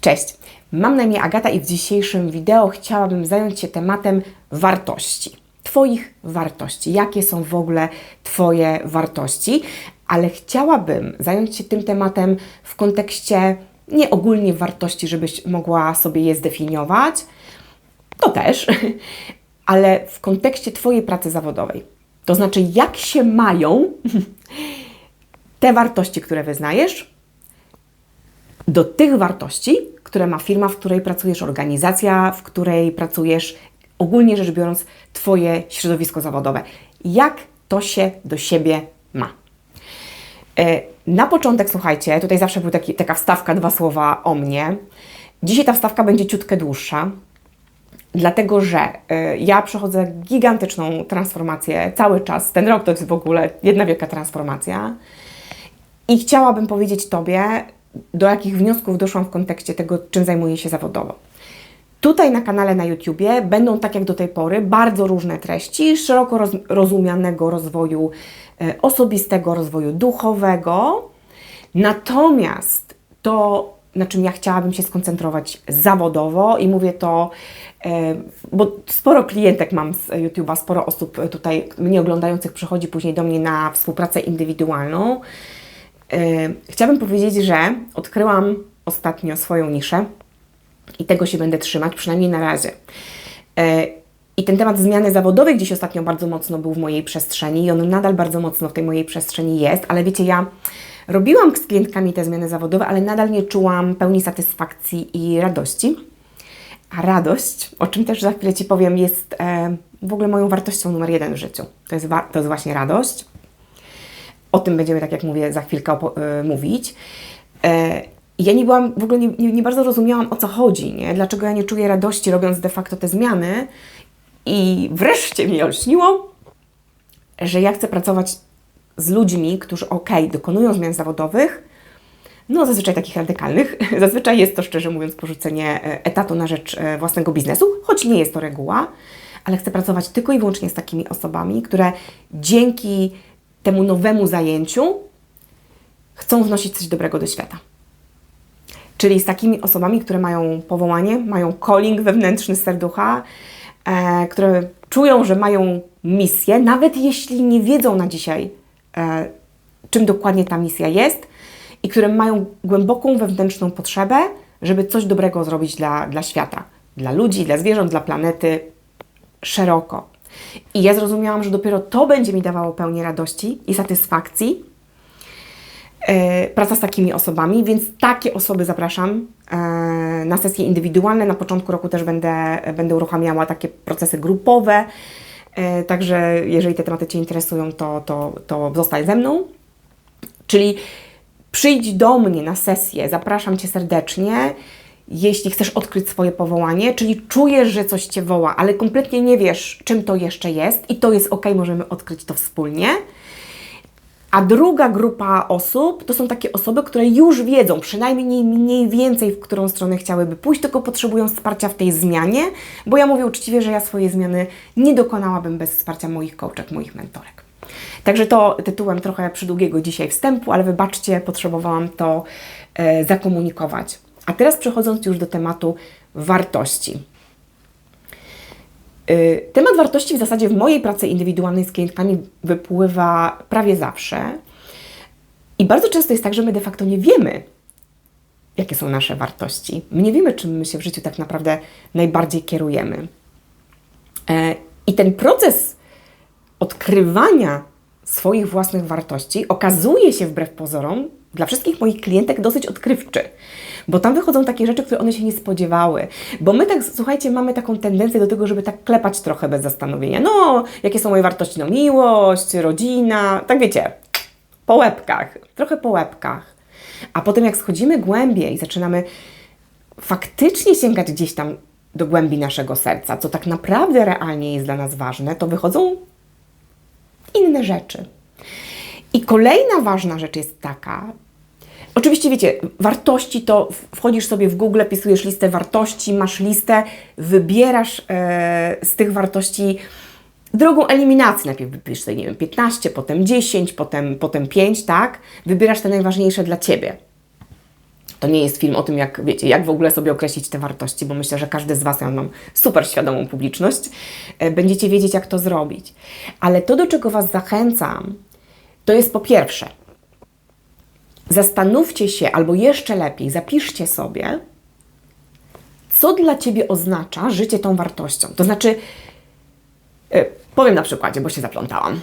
Cześć, mam na imię Agata i w dzisiejszym wideo chciałabym zająć się tematem wartości. Twoich wartości. Jakie są w ogóle Twoje wartości? Ale chciałabym zająć się tym tematem w kontekście nie ogólnie wartości, żebyś mogła sobie je zdefiniować. To też, ale w kontekście Twojej pracy zawodowej. To znaczy, jak się mają te wartości, które wyznajesz, do tych wartości, które ma firma, w której pracujesz, organizacja, w której pracujesz, ogólnie rzecz biorąc, Twoje środowisko zawodowe. Jak to się do siebie ma? E, Na początek, słuchajcie, tutaj zawsze była taka wstawka, dwa słowa o mnie. Dzisiaj ta wstawka będzie ciutkę dłuższa, dlatego że e, ja przechodzę gigantyczną transformację cały czas. Ten rok to jest w ogóle jedna wielka transformacja. I chciałabym powiedzieć Tobie, do jakich wniosków doszłam w kontekście tego, czym zajmuję się zawodowo. Tutaj na kanale na YouTubie będą, tak jak do tej pory, bardzo różne treści szeroko roz, rozumianego rozwoju e, osobistego, rozwoju duchowego. Natomiast to, na czym ja chciałabym się skoncentrować zawodowo, i mówię to, e, bo sporo klientek mam z YouTube'a, sporo osób tutaj mnie oglądających przychodzi później do mnie na współpracę indywidualną. E, Chciałabym powiedzieć, że odkryłam ostatnio swoją niszę i tego się będę trzymać, przynajmniej na razie. E, I ten temat zmiany zawodowej gdzieś ostatnio bardzo mocno był w mojej przestrzeni i on nadal bardzo mocno w tej mojej przestrzeni jest, ale wiecie, ja robiłam z klientkami te zmiany zawodowe, ale nadal nie czułam pełni satysfakcji i radości. A radość, o czym też za chwilę Ci powiem, jest e, w ogóle moją wartością numer jeden w życiu. To jest, to jest właśnie radość. O tym będziemy, tak jak mówię, za chwilkę e, mówić. E, ja nie byłam, w ogóle nie, nie, nie bardzo rozumiałam o co chodzi, nie? dlaczego ja nie czuję radości robiąc de facto te zmiany. I wreszcie mi olśniło, że ja chcę pracować z ludźmi, którzy ok, dokonują zmian zawodowych, no zazwyczaj takich radykalnych. Zazwyczaj jest to, szczerze mówiąc, porzucenie e, etatu na rzecz e, własnego biznesu, choć nie jest to reguła, ale chcę pracować tylko i wyłącznie z takimi osobami, które dzięki temu nowemu zajęciu chcą wnosić coś dobrego do świata. Czyli z takimi osobami, które mają powołanie, mają calling wewnętrzny serducha, e, które czują, że mają misję, nawet jeśli nie wiedzą na dzisiaj, e, czym dokładnie ta misja jest, i które mają głęboką wewnętrzną potrzebę, żeby coś dobrego zrobić dla, dla świata, dla ludzi, dla zwierząt, dla planety szeroko. I ja zrozumiałam, że dopiero to będzie mi dawało pełnię radości i satysfakcji, e, praca z takimi osobami, więc takie osoby zapraszam e, na sesje indywidualne. Na początku roku też będę, będę uruchamiała takie procesy grupowe. E, Także jeżeli te tematy Cię interesują, to, to, to zostań ze mną. Czyli przyjdź do mnie na sesję, zapraszam Cię serdecznie, jeśli chcesz odkryć swoje powołanie, czyli czujesz, że coś Cię woła, ale kompletnie nie wiesz, czym to jeszcze jest i to jest ok, możemy odkryć to wspólnie. A druga grupa osób to są takie osoby, które już wiedzą, przynajmniej mniej więcej, w którą stronę chciałyby pójść, tylko potrzebują wsparcia w tej zmianie, bo ja mówię uczciwie, że ja swoje zmiany nie dokonałabym bez wsparcia moich coachek, moich mentorek. Także to tytułem trochę przydługiego dzisiaj wstępu, ale wybaczcie, potrzebowałam to e, zakomunikować. A teraz przechodząc już do tematu wartości. Y, Temat wartości w zasadzie w mojej pracy indywidualnej z klientkami wypływa prawie zawsze. I bardzo często jest tak, że my de facto nie wiemy, jakie są nasze wartości. My nie wiemy, czym my się w życiu tak naprawdę najbardziej kierujemy. E, I ten proces odkrywania swoich własnych wartości okazuje się wbrew pozorom dla wszystkich moich klientek dosyć odkrywczy, bo tam wychodzą takie rzeczy, które one się nie spodziewały. Bo my tak, słuchajcie, mamy taką tendencję do tego, żeby tak klepać trochę bez zastanowienia. No, jakie są moje wartości? No, miłość, rodzina, tak wiecie, po łebkach, trochę po łebkach. A potem jak schodzimy głębiej, zaczynamy faktycznie sięgać gdzieś tam do głębi naszego serca, co tak naprawdę realnie jest dla nas ważne, to wychodzą inne rzeczy. I kolejna ważna rzecz jest taka, oczywiście wiecie, wartości to wchodzisz sobie w Google, pisujesz listę wartości, masz listę, wybierasz e, z tych wartości drogą eliminacji. Najpierw wypisz sobie, nie wiem, 15, potem 10, potem, potem 5, tak? Wybierasz te najważniejsze dla Ciebie. To nie jest film o tym, jak wiecie, jak w ogóle sobie określić te wartości, bo myślę, że każdy z Was, ja mam super świadomą publiczność, e, będziecie wiedzieć, jak to zrobić. Ale to, do czego Was zachęcam, to jest po pierwsze, zastanówcie się, albo jeszcze lepiej, zapiszcie sobie, co dla Ciebie oznacza życie tą wartością. To znaczy, e, powiem na przykładzie, bo się zaplątałam.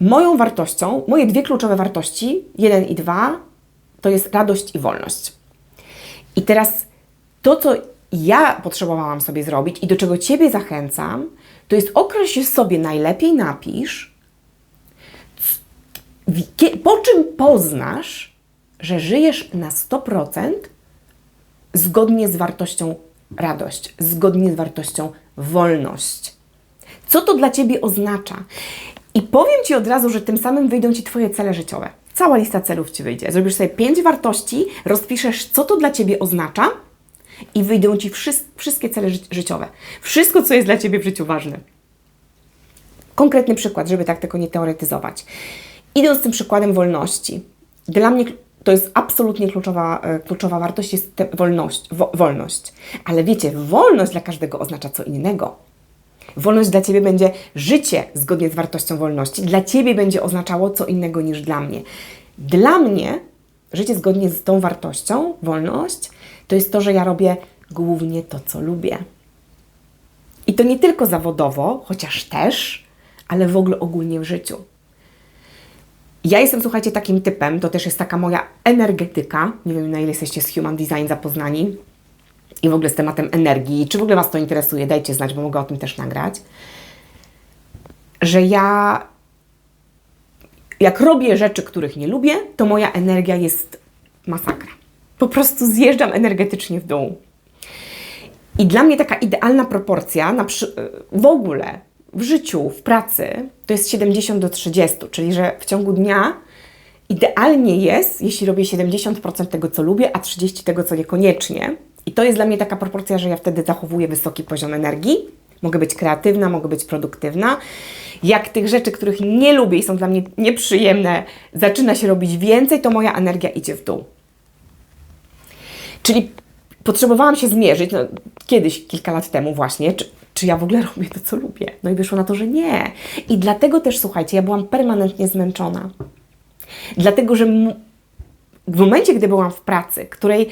Moją wartością, moje dwie kluczowe wartości, jeden i dwa, to jest radość i wolność. I teraz to, co ja potrzebowałam sobie zrobić i do czego Ciebie zachęcam, to jest określ sobie, najlepiej napisz, po czym poznasz, że żyjesz na 100% zgodnie z wartością radość, zgodnie z wartością wolność. Co to dla Ciebie oznacza? I powiem Ci od razu, że tym samym wyjdą Ci Twoje cele życiowe. Cała lista celów Ci wyjdzie. Zrobisz sobie pięć wartości, rozpiszesz, co to dla Ciebie oznacza i wyjdą Ci wszystkie cele ży życiowe. Wszystko, co jest dla Ciebie w życiu ważne. Konkretny przykład, żeby tak tylko nie teoretyzować. Idąc tym przykładem wolności. Dla mnie to jest absolutnie kluczowa, e, kluczowa wartość, jest wolność, wo, wolność. Ale wiecie, wolność dla każdego oznacza co innego. Wolność dla Ciebie będzie życie zgodnie z wartością wolności. Dla Ciebie będzie oznaczało co innego niż dla mnie. Dla mnie życie zgodnie z tą wartością, wolność, to jest to, że ja robię głównie to, co lubię. I to nie tylko zawodowo, chociaż też, ale w ogóle ogólnie w życiu. Ja jestem, słuchajcie, takim typem, to też jest taka moja energetyka. Nie wiem, na ile jesteście z Human Design zapoznani i w ogóle z tematem energii. Czy w ogóle Was to interesuje? Dajcie znać, bo mogę o tym też nagrać. Że ja, jak robię rzeczy, których nie lubię, to moja energia jest masakra. Po prostu zjeżdżam energetycznie w dół. I dla mnie taka idealna proporcja, na przy, w ogóle w życiu, w pracy, to jest 70 do 30, czyli że w ciągu dnia idealnie jest, jeśli robię 70% tego, co lubię, a 30% tego, co niekoniecznie. I to jest dla mnie taka proporcja, że ja wtedy zachowuję wysoki poziom energii. Mogę być kreatywna, mogę być produktywna. Jak tych rzeczy, których nie lubię i są dla mnie nieprzyjemne, zaczyna się robić więcej, to moja energia idzie w dół. Czyli potrzebowałam się zmierzyć, no, kiedyś, kilka lat temu właśnie, czy, czy ja w ogóle robię to, co lubię. No i wyszło na to, że nie. I dlatego też, słuchajcie, ja byłam permanentnie zmęczona. Dlatego, że w momencie, gdy byłam w pracy, której,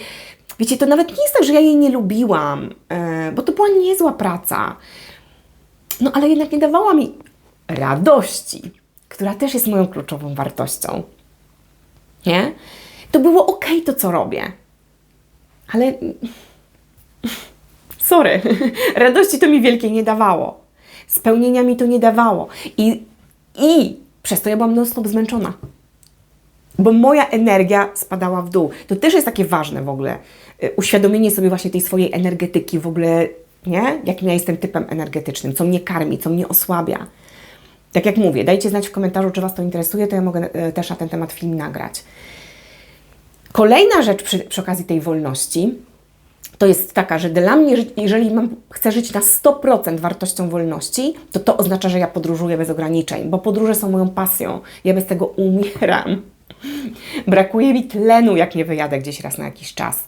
wiecie, to nawet nie jest tak, że ja jej nie lubiłam, yy, bo to była niezła praca. No ale jednak nie dawała mi radości, która też jest moją kluczową wartością. Nie? To było ok, to co robię. Ale sorry, radości to mi wielkiej nie dawało. Spełnienia mi to nie dawało. I, i przez to ja byłam non-stop zmęczona. Bo moja energia spadała w dół. To też jest takie ważne w ogóle. Y, uświadomienie sobie właśnie tej swojej energetyki w ogóle, nie? Jakim ja jestem typem energetycznym, co mnie karmi, co mnie osłabia. Tak jak mówię, dajcie znać w komentarzu, czy Was to interesuje, to ja mogę y, też na ten temat film nagrać. Kolejna rzecz przy, przy okazji tej wolności to jest taka, że dla mnie, jeżeli mam, chcę żyć na 100% wartością wolności, to to oznacza, że ja podróżuję bez ograniczeń, bo podróże są moją pasją. Ja bez tego umieram. Brakuje mi tlenu, jak nie wyjadę gdzieś raz na jakiś czas.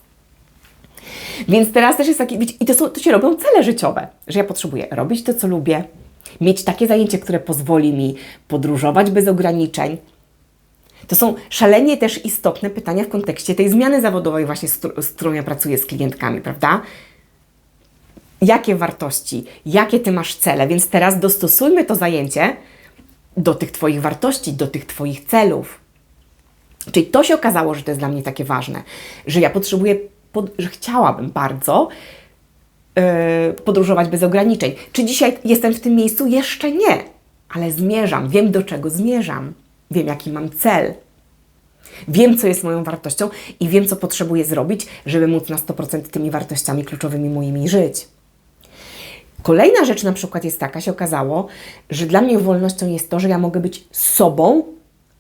Więc teraz też jest taki, i to, są, to się robią cele życiowe, że ja potrzebuję robić to, co lubię, mieć takie zajęcie, które pozwoli mi podróżować bez ograniczeń, to są szalenie też istotne pytania w kontekście tej zmiany zawodowej, właśnie z, z którą ja pracuję z klientkami, prawda? Jakie wartości, jakie ty masz cele, więc teraz dostosujmy to zajęcie do tych Twoich wartości, do tych Twoich celów. Czyli to się okazało, że to jest dla mnie takie ważne, że ja potrzebuję, pod, że chciałabym bardzo yy, podróżować bez ograniczeń. Czy dzisiaj jestem w tym miejscu? Jeszcze nie, ale zmierzam, wiem do czego zmierzam. Wiem, jaki mam cel. Wiem, co jest moją wartością i wiem, co potrzebuję zrobić, żeby móc na 100% tymi wartościami kluczowymi moimi żyć. Kolejna rzecz na przykład jest taka, się okazało, że dla mnie wolnością jest to, że ja mogę być sobą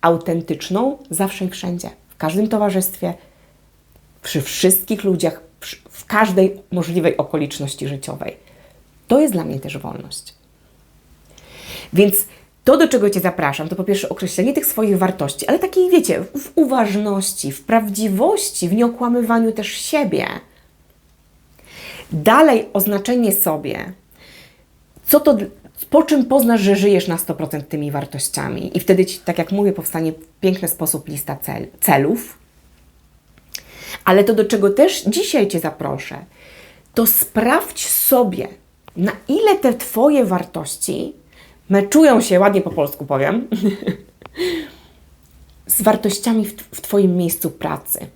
autentyczną zawsze i wszędzie. W każdym towarzystwie, przy wszystkich ludziach, w każdej możliwej okoliczności życiowej. To jest dla mnie też wolność. Więc to, do czego Cię zapraszam, to po pierwsze określenie tych swoich wartości, ale takiej, wiecie, w uważności, w prawdziwości, w nieokłamywaniu też siebie. Dalej oznaczenie sobie, co to, po czym poznasz, że żyjesz na 100% tymi wartościami. I wtedy, ci, tak jak mówię, powstanie w piękny sposób lista cel, celów. Ale to, do czego też dzisiaj Cię zaproszę, to sprawdź sobie, na ile te Twoje wartości meczują się, ładnie po polsku powiem, z wartościami w, w Twoim miejscu pracy.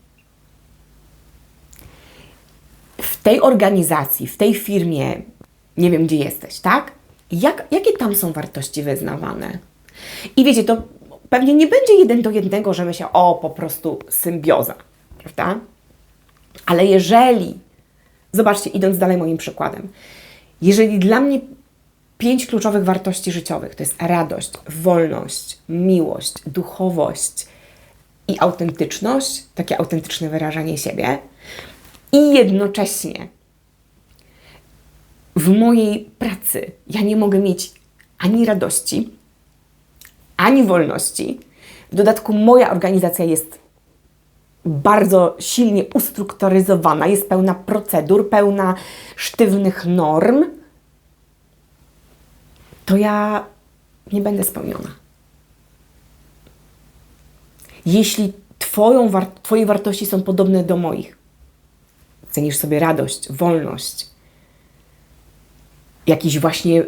W tej organizacji, w tej firmie, nie wiem gdzie jesteś, tak? Jak, jakie tam są wartości wyznawane? I wiecie, to pewnie nie będzie jeden do jednego, że my się, o, po prostu symbioza, prawda? Ale jeżeli, zobaczcie, idąc dalej moim przykładem, jeżeli dla mnie pięć kluczowych wartości życiowych. To jest radość, wolność, miłość, duchowość i autentyczność, takie autentyczne wyrażanie siebie, i jednocześnie w mojej pracy ja nie mogę mieć ani radości, ani wolności. W dodatku moja organizacja jest bardzo silnie ustrukturyzowana, jest pełna procedur, pełna sztywnych norm, to ja nie będę spełniona. Jeśli twoją Twoje wartości są podobne do moich, cenisz sobie radość, wolność, jakiś właśnie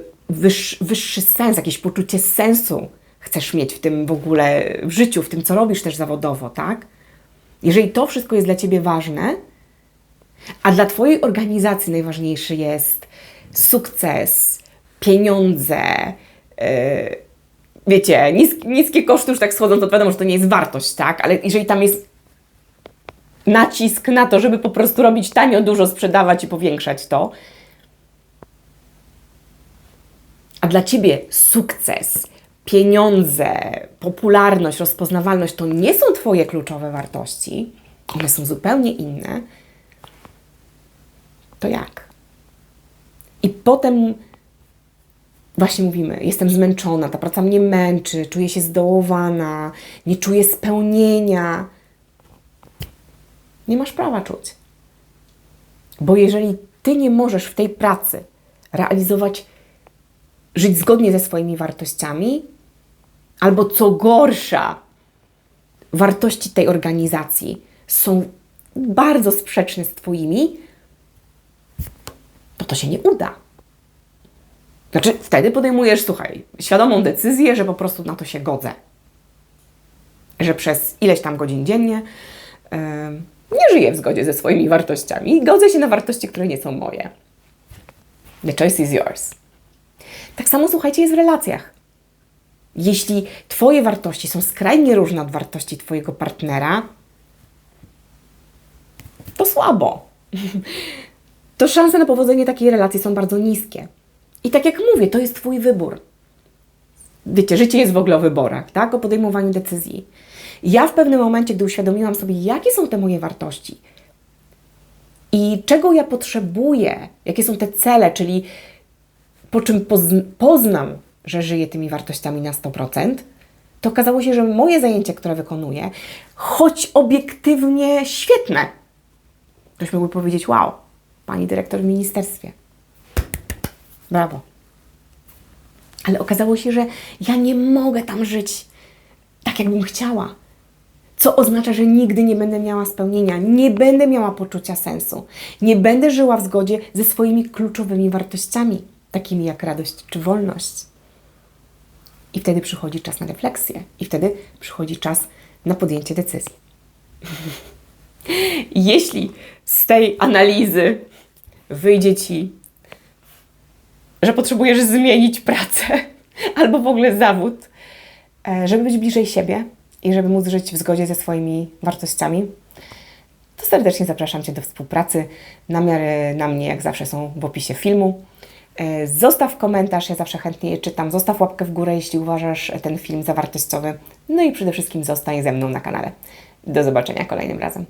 wyższy sens, jakieś poczucie sensu chcesz mieć w tym w ogóle, w życiu, w tym, co robisz też zawodowo, tak? Jeżeli to wszystko jest dla Ciebie ważne, a dla Twojej organizacji najważniejszy jest sukces, pieniądze, yy, wiecie, nis, niskie koszty już tak schodząc, to wiadomo, że to nie jest wartość, tak? Ale jeżeli tam jest nacisk na to, żeby po prostu robić tanio, dużo, sprzedawać i powiększać to, a dla Ciebie sukces, pieniądze, popularność, rozpoznawalność to nie są Twoje kluczowe wartości, one są zupełnie inne, to jak? I potem właśnie mówimy, jestem zmęczona, ta praca mnie męczy, czuję się zdołowana, nie czuję spełnienia. Nie masz prawa czuć. Bo jeżeli ty nie możesz w tej pracy realizować, żyć zgodnie ze swoimi wartościami, albo co gorsza, wartości tej organizacji są bardzo sprzeczne z Twoimi, to to się nie uda. Znaczy, wtedy podejmujesz, słuchaj, świadomą decyzję, że po prostu na to się godzę. Że przez ileś tam godzin dziennie yy, nie żyję w zgodzie ze swoimi wartościami i godzę się na wartości, które nie są moje. The choice is yours. Tak samo, słuchajcie, jest w relacjach. Jeśli Twoje wartości są skrajnie różne od wartości Twojego partnera, to słabo. To szanse na powodzenie takiej relacji są bardzo niskie. I tak jak mówię, to jest Twój wybór. Wiecie, życie jest w ogóle o wyborach, tak? O podejmowaniu decyzji. Ja w pewnym momencie, gdy uświadomiłam sobie, jakie są te moje wartości i czego ja potrzebuję, jakie są te cele, czyli po czym poznam, że żyję tymi wartościami na 100%, to okazało się, że moje zajęcie, które wykonuję, choć obiektywnie świetne, ktoś mógłby powiedzieć: Wow, pani dyrektor w ministerstwie. Brawo. Ale okazało się, że ja nie mogę tam żyć tak, jakbym chciała. Co oznacza, że nigdy nie będę miała spełnienia, nie będę miała poczucia sensu, nie będę żyła w zgodzie ze swoimi kluczowymi wartościami, takimi jak radość czy wolność. I wtedy przychodzi czas na refleksję, i wtedy przychodzi czas na podjęcie decyzji. Jeśli z tej analizy wyjdzie ci, że potrzebujesz zmienić pracę albo w ogóle zawód, e, żeby być bliżej siebie i żeby móc żyć w zgodzie ze swoimi wartościami, to serdecznie zapraszam Cię do współpracy. Namiary na mnie, jak zawsze, są w opisie filmu. E, zostaw komentarz, ja zawsze chętnie je czytam. Zostaw łapkę w górę, jeśli uważasz ten film za wartościowy. No i przede wszystkim zostań ze mną na kanale. Do zobaczenia kolejnym razem.